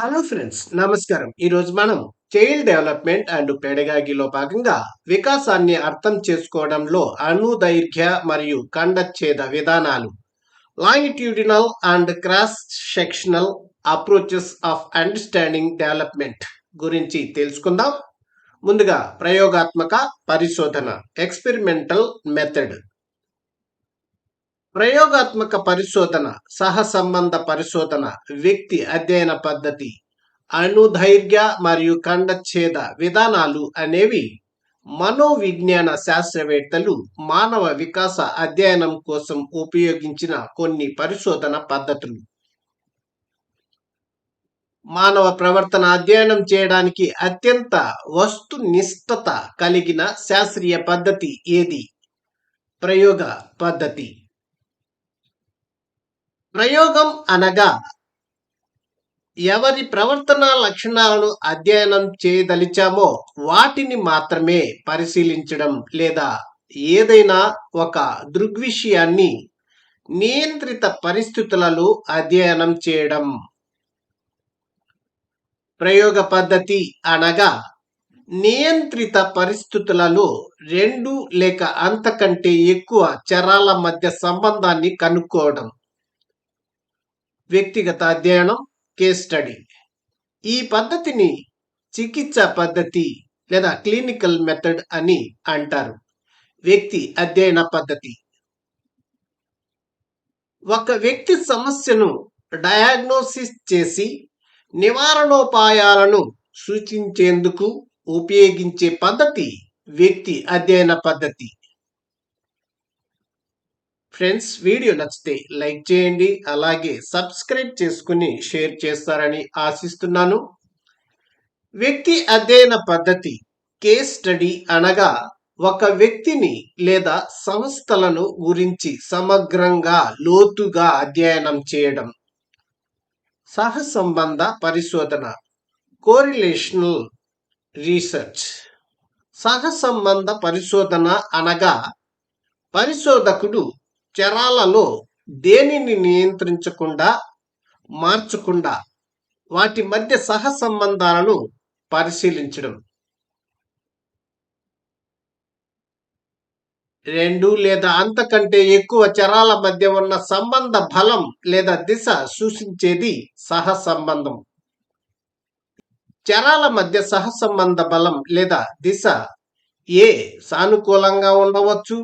Hello friends నమస్కారం. ఈరోజు మనం చైల్డ్ డెవలప్మెంట్ అండ్ పెడగాగిలో భాగంగా వికాసాన్ని అర్థం చేసుకోవడంలో అణుదైర్ఘ్య మరియు ఖండచ్ఛేద విధానాలు longitudinal and cross sectional approaches of understanding development గురించి తెలుసుకుందాం. ముందుగా ప్రయోగాత్మక పరిశోధన ఎక్స్పెరిమెంటల్ మెథడ్ ప్రయోగాత్మక పరిశోధన సహసంబంధ పరిశోధన వ్యక్తి అధ్యయన పద్ధతి అణుధైర్ఘ్య మరియు ఖండఛేద విధానాలు అనేవి మనోవిజ్ఞాన శాస్త్రవేత్తలు మానవ వికాస అధ్యయనం కోసం ఉపయోగించిన కొన్ని పరిశోధన పద్ధతులు. మానవ ప్రవర్తన అధ్యయనం చేయడానికి అత్యంత వస్తునిష్టత కలిగిన శాస్త్రీయ పద్ధతి ఏది? ప్రయోగ పద్ధతి. ప్రయోగం అనగా ఎవరి ప్రవర్తన లక్షణాలను అధ్యయనం చేయదలిచామో వాటిని మాత్రమే పరిశీలించడం లేదా ఏదైనా ఒక దృగ్విషయాన్ని నియంత్రిత పరిస్థితులలో అధ్యయనం చేయడం. ప్రయోగ పద్ధతి అనగా నియంత్రిత పరిస్థితులలో రెండు లేక అంతకంటే ఎక్కువ చరాల మధ్య సంబంధాన్ని కనుక్కోవడం. వ్యక్తిగత అధ్యయనం కేస్ స్టడీ ఈ పద్ధతిని చికిత్స పద్ధతి లేదా క్లినికల్ మెథడ్ అని అంటారు. వ్యక్తి అధ్యయన పద్ధతి. ఒక వ్యక్తి సమస్యను డయాగ్నోసిస్ చేసి నివారణోపాయాలను సూచించేందుకు ఉపయోగించే పద్ధతి వ్యక్తి అధ్యయన పద్ధతి. ఫ్రెండ్స్ వీడియో నచ్చితే లైక్ చేయండి అలాగే సబ్స్క్రైబ్ చేసుకుని షేర్ చేస్తారని ఆశిస్తున్నాను. వ్యక్తి అధ్యయన పద్ధతి కేస్ స్టడీ అనగా ఒక వ్యక్తిని లేదా సంస్థలను గురించి సమగ్రంగా లోతుగా అధ్యయనం చేయడం. సహసంబంధ పరిశోధన కోరిలేషనల్ రీసెర్చ్ సహసంబంధ పరిశోధన అనగా పరిశోధకుడు చరాలలో దేనిని నియంత్రించకుండా మార్చకుండా వాటి మధ్య సహసంబంధాలను పరిశీలించడం. రెండు లేదా అంతకంటే ఎక్కువ చరాల మధ్య ఉన్న సంబంధ బలం లేదా దిశ సూచించేది సహసంబంధం చరాల మధ్య సహసంబంధ బలం లేదా దిశ ఏ సానుకూలంగా ఉండవచ్చు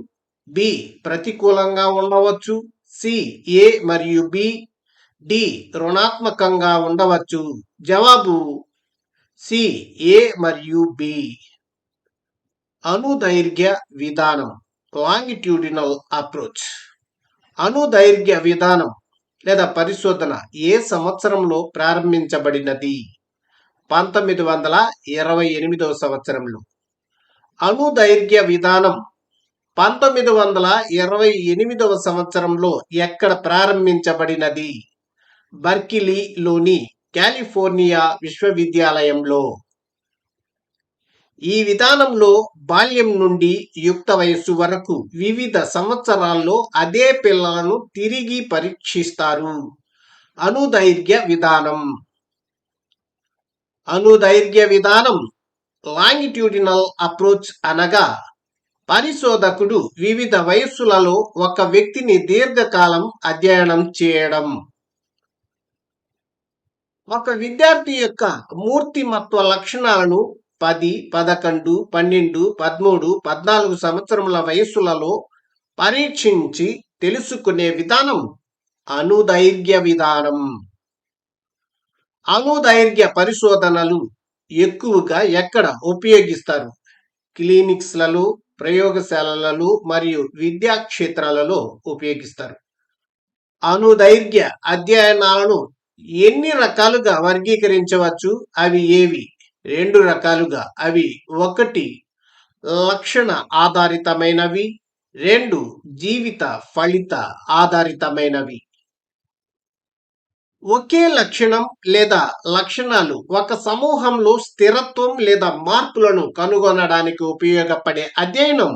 బి ప్రతికూలంగా ఉండవచ్చు సి ఏ మరియు బి డి రుణాత్మకంగా ఉండవచ్చు. జవాబు సి ఏ మరియు బి. అనుదైర్ఘ్య విధానం లాంగిట్యూడినల్ అప్రోచ్. అనుదైర్ఘ్య విధానం లేదా పరిశోధన ఏ సంవత్సరంలో ప్రారంభించబడినది? పంతొమ్మిది వందల ఇరవై ఎనిమిదవ సంవత్సరంలో. అనుదైర్ఘ్య విధానం పంతొమ్మిది వందల ఇరవై ఎనిమిదవ సంవత్సరంలో ఎక్కడ ప్రారంభించబడినది? బర్కిలీలోని కాలిఫోర్నియా విశ్వవిద్యాలయంలో. ఈ విధానంలో బాల్యం నుండి యుక్త వయస్సు వరకు వివిధ సంవత్సరాల్లో అదే పిల్లలను తిరిగి పరీక్షిస్తారు. అనుదైర్ఘ్య విధానం. అనుదైర్ఘ్య విధానం లాంగిట్యూడినల్ అప్రోచ్ అనగా పరిశోధకుడు వివిధ వయస్సులలో ఒక వ్యక్తిని దీర్ఘకాలం అధ్యయనం చేయడం. ఒక విద్యార్థి యొక్క మూర్తిమత్వ లక్షణాలను పది పదకొండు పన్నెండు పదమూడు పద్నాలుగు సంవత్సరముల వయస్సులలో పరీక్షించి తెలుసుకునే విధానం అనుదైర్ఘ్య విధానం. అనుదైర్ఘ్య పరిశోధనలు ఎక్కువగా ఎక్కడ ఉపయోగిస్తారు? క్లినిక్స్లలో ప్రయోగశాలలలో మరియు విద్యా క్షేత్రాలలో ఉపయోగిస్తారు. అనుదైర్ఘ్య అధ్యయనాలను ఎన్ని రకాలుగా వర్గీకరించవచ్చు? అవి ఏవి? రెండు రకాలుగా. అవి ఒకటి లక్షణ ఆధారితమైనవి. రెండు జీవిత ఫలిత ఆధారితమైనవి. ఒకే లక్షణం లేదా లక్షణాలు ఒక సమూహంలో స్థిరత్వం లేదా మార్పులను కనుగొనడానికి ఉపయోగపడే అధ్యయనం.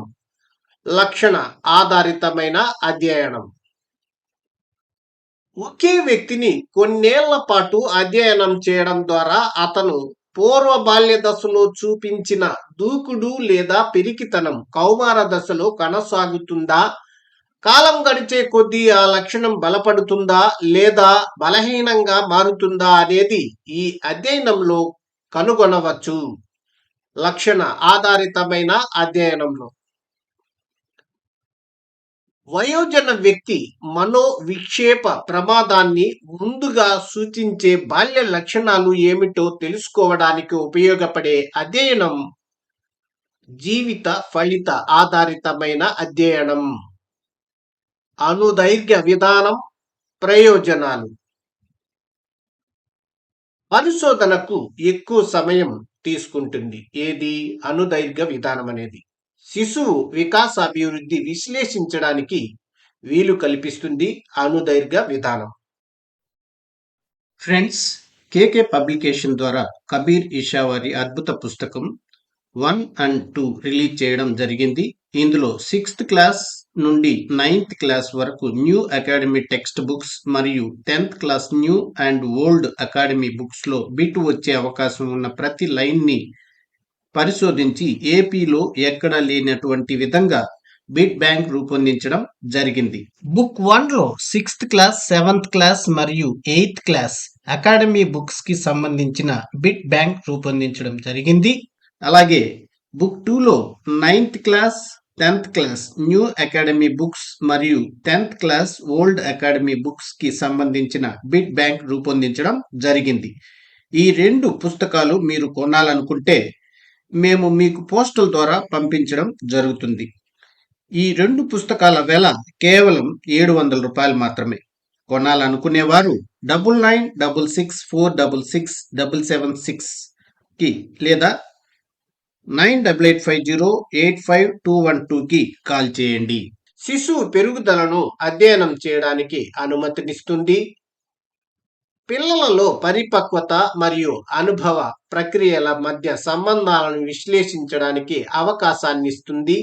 లక్షణ ఆధారితమైన అధ్యయనం. ఒకే వ్యక్తిని కొన్నేళ్ళ పాటు అధ్యయనం చేయడం ద్వారా అతను పూర్వ బాల్య దశలో చూపించిన దూకుడు లేదా పిరికితనం కౌమార దశలో కొనసాగుతుందా? కాలం గడిచే కొద్దీ ఆ లక్షణం బలపడుతుందా లేదా బలహీనంగా మారుతుందా అనేది ఈ అధ్యయనంలో కనుగొనవచ్చు. లక్షణ ఆధారితమైన అధ్యయనంలో. వయోజన వ్యక్తి మనో విక్షేప ప్రమాదాన్ని ముందుగా సూచించే బాల్య లక్షణాలు ఏమిటో తెలుసుకోవడానికి ఉపయోగపడే అధ్యయనం జీవిత ఫలిత ఆధారితమైన అధ్యయనం. అనుదైర్ఘ్య విధానం ప్రయోజనాలు. పరిశోధనకు ఎక్కువ సమయం తీసుకుంటుంది. ఏది? అనుదైర్ఘ్య విధానం అనేది శిశువు వికాస అభివృద్ధి విశ్లేషించడానికి వీలు కల్పిస్తుంది అనుదైర్ఘ్య విధానం ఫ్రెండ్స్ కేకే పబ్లికేషన్ ద్వారా కబీర్ ఇషా వారి అద్భుత పుస్తకం వన్ అండ్ టూ రిలీజ్ చేయడం జరిగింది. ఇందులో సిక్స్త్ క్లాస్ నుండి నైన్త్ క్లాస్ వరకు న్యూ అకాడమీ టెక్స్ట్ బుక్స్ మరియు tenth class new and old academy బుక్స్లో బిట్ వచ్చే అవకాశం ఉన్న ప్రతి లైన్ని పరిశోధించి ఏపీలో ఎక్కడ లేనటువంటి విధంగా బిట్ బ్యాంక్ రూపొందించడం జరిగింది. బుక్ వన్లో సిక్స్త్ క్లాస్ సెవెంత్ క్లాస్ మరియు ఎయిత్ క్లాస్ అకాడమీ బుక్స్కి సంబంధించిన బిట్ బ్యాంక్ రూపొందించడం జరిగింది. అలాగే బుక్ టూలో ninth class tenth class new academy books మరియు టెన్త్ క్లాస్ ఓల్డ్ అకాడమీ బుక్స్కి సంబంధించిన బిట్ బ్యాంక్ రూపొందించడం జరిగింది. ఈ రెండు పుస్తకాలు మీరు కొనాలనుకుంటే మేము మీకు పోస్టల్ ద్వారా పంపించడం జరుగుతుంది. ఈ రెండు పుస్తకాల వెల కేవలం ఏడు వందల రూపాయలు మాత్రమే. కొనాలనుకునేవారు double nine double six four double six double seven సిక్స్కి లేదా nine double eight five zero eight five two one టూకి కాల్ చేయండి. శిశువు పెరుగుదలను అధ్యయనం చేయడానికి అనుమతినిస్తుంది. పిల్లలలో పరిపక్వత మరియు అనుభవ ప్రక్రియల మధ్య సంబంధాలను విశ్లేషించడానికి అవకాశాన్ని ఇస్తుంది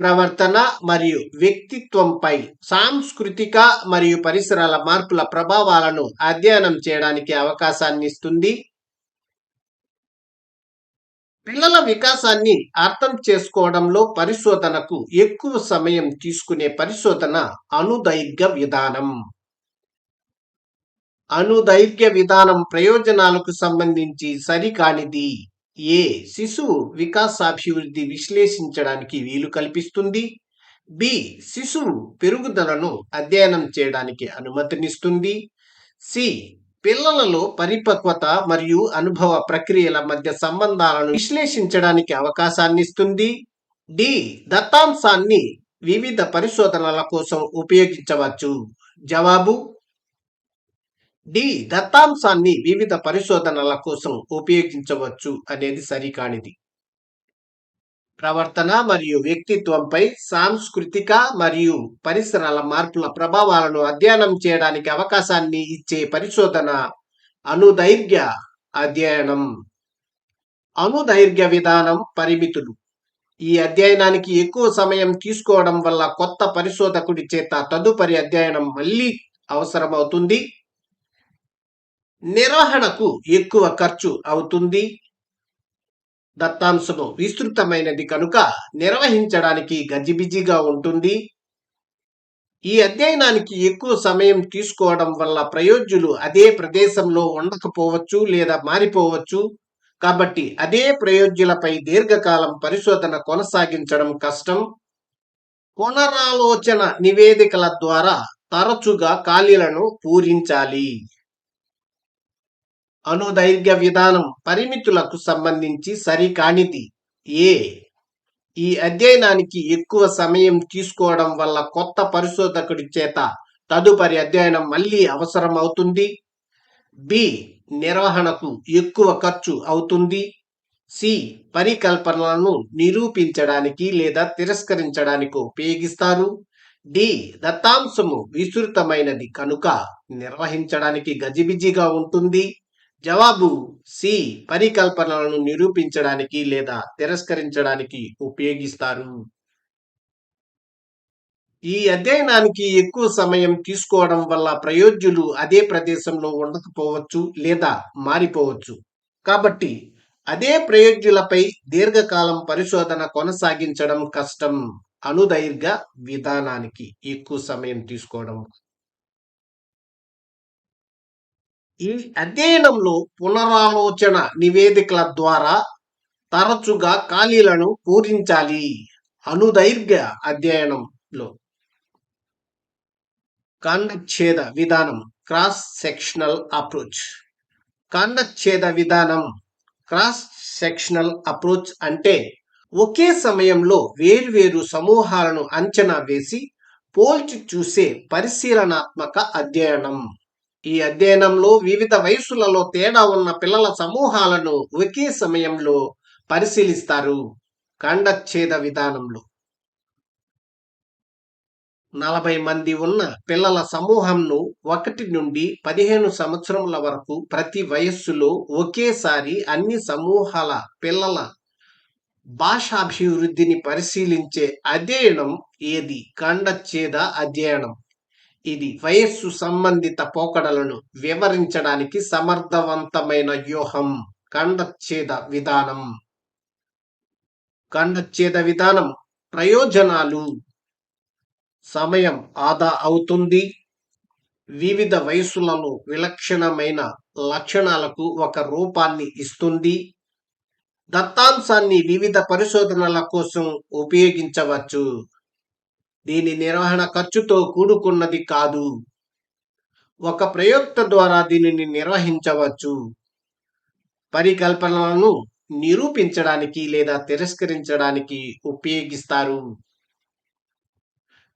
ప్రవర్తన మరియు వ్యక్తిత్వంపై సాంస్కృతిక మరియు పరిసరాల మార్పుల ప్రభావాలను అధ్యయనం చేయడానికి అవకాశాన్ని ఇస్తుంది పిల్లల వికాసాన్ని అర్థం చేసుకోవడంలో పరిశోధనకు ఎక్కువ సమయం తీసుకునే పరిశోధన అనుదైర్ఘ్య విధానం. అనుదైర్ఘ్య విధానం ప్రయోజనాలకు సంబంధించి సరికానిది. ఏ శిశువు వికాసాభివృద్ధి విశ్లేషించడానికి వీలు కల్పిస్తుంది. బి శిశువు పెరుగుదలను అధ్యయనం చేయడానికి అనుమతినిస్తుంది. సి పిల్లలలో పరిపక్వత మరియు అనుభవ ప్రక్రియల మధ్య సంబంధాలను విశ్లేషించడానికి అవకాశాన్ని ఇస్తుంది. డి. దత్తాంశాన్ని వివిధ పరిశోధనల కోసం ఉపయోగించవచ్చు. జవాబు. డి. దత్తాంశాన్ని వివిధ పరిశోధనల కోసం ఉపయోగించవచ్చు అనేది సరికానిది. ప్రవర్తన మరియు వ్యక్తిత్వంపై సాంస్కృతిక మరియు పరిసరాల మార్పుల ప్రభావాలను అధ్యయనం చేయడానికి అవకాశాన్ని ఇచ్చే పరిశోధన అనుదైర్ఘ్య అధ్యయనం. అనుదైర్ఘ్య విధానం పరిమితులు. ఈ అధ్యయనానికి ఎక్కువ సమయం తీసుకోవడం వల్ల కొత్త పరిశోధకుడి చేత తదుపరి అధ్యయనం మళ్ళీ అవసరమవుతుంది. నిర్వహణకు ఎక్కువ ఖర్చు అవుతుంది. దత్తాంశము. విస్తృతమైనది కనుక నిర్వహించడానికి గజిబిజిగా ఉంటుంది. ఈ అధ్యయనానికి ఎక్కువ సమయం తీసుకోవడం వల్ల ప్రయోజ్యులు అదే ప్రదేశంలో ఉండకపోవచ్చు లేదా మారిపోవచ్చు. కాబట్టి అదే ప్రయోజ్యులపై దీర్ఘకాలం పరిశోధన కొనసాగించడం కష్టం. పునరాలోచన నివేదికల ద్వారా తరచుగా ఖాళీలను పూరించాలి. అనుదైర్ఘ్య విధానం పరిమితులకు సంబంధించి సరికానిది. ఏ. ఈ అధ్యయనానికి ఎక్కువ సమయం తీసుకోవడం వల్ల కొత్త పరిశోధకుడి చేత తదుపరి అధ్యయనం మళ్ళీ అవసరం అవుతుంది బి. నిర్వహణకు ఎక్కువ ఖర్చు అవుతుంది. సి. పరికల్పనలను నిరూపించడానికి లేదా తిరస్కరించడానికి ఉపయోగిస్తారు. డి. దత్తాంశము విస్తృతమైనది కనుక నిర్వహించడానికి గజిబిజిగా ఉంటుంది. జవాబు సి. పరికల్పనలను నిరూపించడానికి లేదా తిరస్కరించడానికి ఉపయోగిస్తారు. ఈ అధ్యయనానికి ఎక్కువ సమయం తీసుకోవడం వల్ల ప్రయోజ్యులు అదే ప్రదేశంలో ఉండకపోవచ్చు లేదా మారిపోవచ్చు. కాబట్టి అదే ప్రయోజ్యులపై దీర్ఘకాలం పరిశోధన కొనసాగించడం కష్టం. అనుదైర్ఘ విధానానికి ఎక్కువ సమయం తీసుకోవడం ఈ అధ్యయనంలో పునరాలోచన నివేదికల ద్వారా తరచుగా ఖాళీలను పూరించాలి. అనుదైర్ఘ్య అధ్యయనంలో. కాండఛేద విధానం క్రాస్ సెక్షనల్ అప్రోచ్. కాండఛేద విధానం క్రాస్ సెక్షనల్ అప్రోచ్ అంటే ఒకే సమయంలో వేర్వేరు సమూహాలను అంచనా వేసి పోల్చి చూసే పరిశీలనాత్మక అధ్యయనం. ఈ అధ్యయనంలో వివిధ వయసులలో తేడా ఉన్న పిల్లల సమూహాలను ఒకే సమయంలో పరిశీలిస్తారు. ఖండచ్ఛేద విధానంలో. నలభై మంది ఉన్న పిల్లల సమూహంను ఒకటి నుండి పదిహేను సంవత్సరముల వరకు ప్రతి వయస్సులో ఒకేసారి అన్ని సమూహాల పిల్లల భాషాభివృద్ధిని పరిశీలించే అధ్యయనం ఏది? ఖండచ్ఛేద అధ్యయనం. ఇది వయస్సు సంబంధిత పోకడలను వివరించడానికి సమర్థవంతమైన వ్యూహం. ఖండచ్ఛేద విధానం. ఖండచ్ఛేద విధానం. ప్రయోజనాలు. సమయం ఆదా అవుతుంది. వివిధ వయసులలో విలక్షణమైన లక్షణాలకు ఒక రూపాన్ని ఇస్తుంది. దత్తాంశాన్ని వివిధ పరిశోధనల కోసం ఉపయోగించవచ్చు. దీని నిర్వహణ ఖర్చుతో కూడుకున్నది కాదు. ఒక ప్రయోక్త ద్వారా దీనిని నిర్వహించవచ్చు. పరికల్పనలను నిరూపించడానికి లేదా తిరస్కరించడానికి ఉపయోగిస్తారు.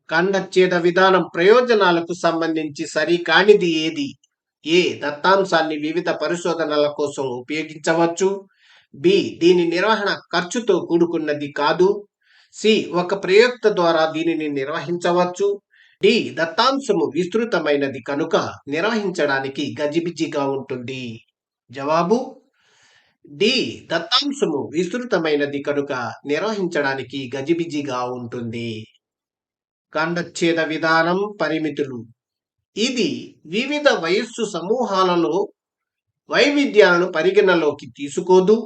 ఖండచ్ఛేద విధానం ప్రయోజనాలకు సంబంధించి సరికానిది ఏది? ఏ దత్తాంశాన్ని వివిధ పరిశోధనల కోసం ఉపయోగించవచ్చు? బి. దీని నిర్వహణ ఖర్చుతో కూడుకున్నది కాదు. సి ఒక ప్రయోక్త ద్వారా దీనిని నిర్వహించవచ్చు. డి దత్తాంశము విస్తృతమైనది కనుక నిర్వహించడానికి గజిబిజిగా ఉంటుంది. జవాబు? డి దత్తాంశము విస్తృతమైనది కనుక నిర్వహించడానికి గజిబిజిగా ఉంటుంది. ఖండచ్ఛేద విధానం పరిమితులు. ఇది వివిధ వయస్సు సమూహాలలో వైవిధ్యాలను పరిగణలోకి తీసుకోదు.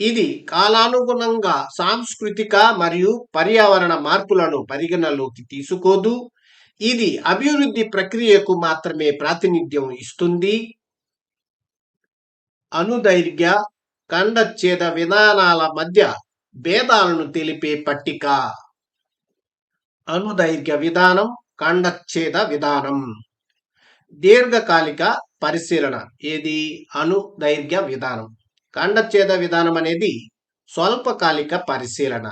ఇది కాలానుగుణంగా సాంస్కృతిక మరియు పర్యావరణ మార్పులను పరిగణలోకి తీసుకోదు. ఇది అభివృద్ధి ప్రక్రియకు మాత్రమే ప్రాతినిధ్యం ఇస్తుంది. అనుదైర్ఘ్య ఖండచ్ఛేద విధానాల మధ్య భేదాలను తెలిపే పట్టిక. అనుదైర్ఘ్య విధానం ఖండచ్ఛేద విధానం. దీర్ఘకాలిక పరిశీలన. ఏది? అనుదైర్ఘ్య విధానం. కాండఛేద విధానం అనేది స్వల్పకాలిక పరిశీలన.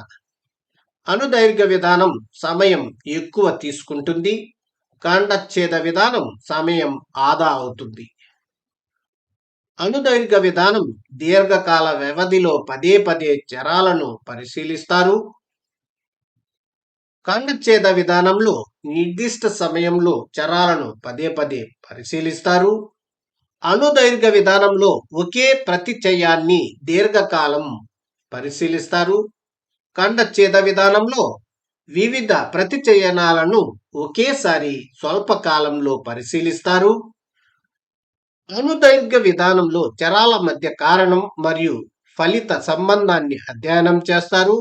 అనుదైర్ఘ్య విధానం సమయం ఎక్కువ తీసుకుంటుంది. కాండఛేద విధానం సమయం ఆదా అవుతుంది. అనుదైర్ఘ్య విధానం దీర్ఘకాల వ్యవధిలో పదే పదే చరాలను పరిశీలిస్తారు. కాండఛేద విధానంలో నిర్దిష్ట సమయంలో చరాలను పదే పదే పరిశీలిస్తారు. అనుదైర్ఘ విధానంలో ఒకే ప్రతిచయాన్ని దీర్ఘకాలం పరిశీలిస్తారు. ఖండఛేద విధానంలో వివిధ ప్రతిచయనాలను ఒకేసారి స్వల్పకాలంలో పరిశీలిస్తారు. అనుదైర్ఘ్య విధానంలో చరాల మధ్య కారణం మరియు ఫలిత సంబంధాన్ని అధ్యయనం చేస్తారు.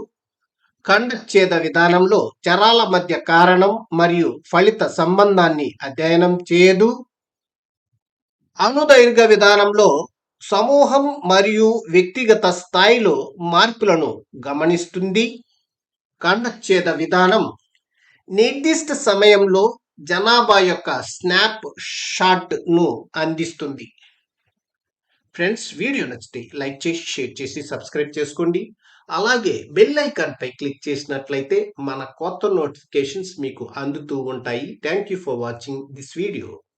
ఖండఛేద విధానంలో చరాల మధ్య కారణం మరియు ఫలిత సంబంధాన్ని అధ్యయనం చేయదు. అనుదైర్ఘ విధానంలో సమూహం మరియు వ్యక్తిగత స్థాయిలో మార్పులను గమనిస్తుంది. ఖండచ్ఛేద విధానం నిర్దిష్ట సమయంలో జనాభా యొక్క స్నాప్ షాట్ను అందిస్తుంది. ఫ్రెండ్స్ వీడియో నచ్చితే లైక్ చేసి షేర్ చేసి సబ్స్క్రైబ్ చేసుకోండి. అలాగే బెల్ ఐకాన్పై క్లిక్ చేసినట్లయితే మన కొత్త నోటిఫికేషన్స్ మీకు అందుతూ ఉంటాయి. Thank you for watching this video.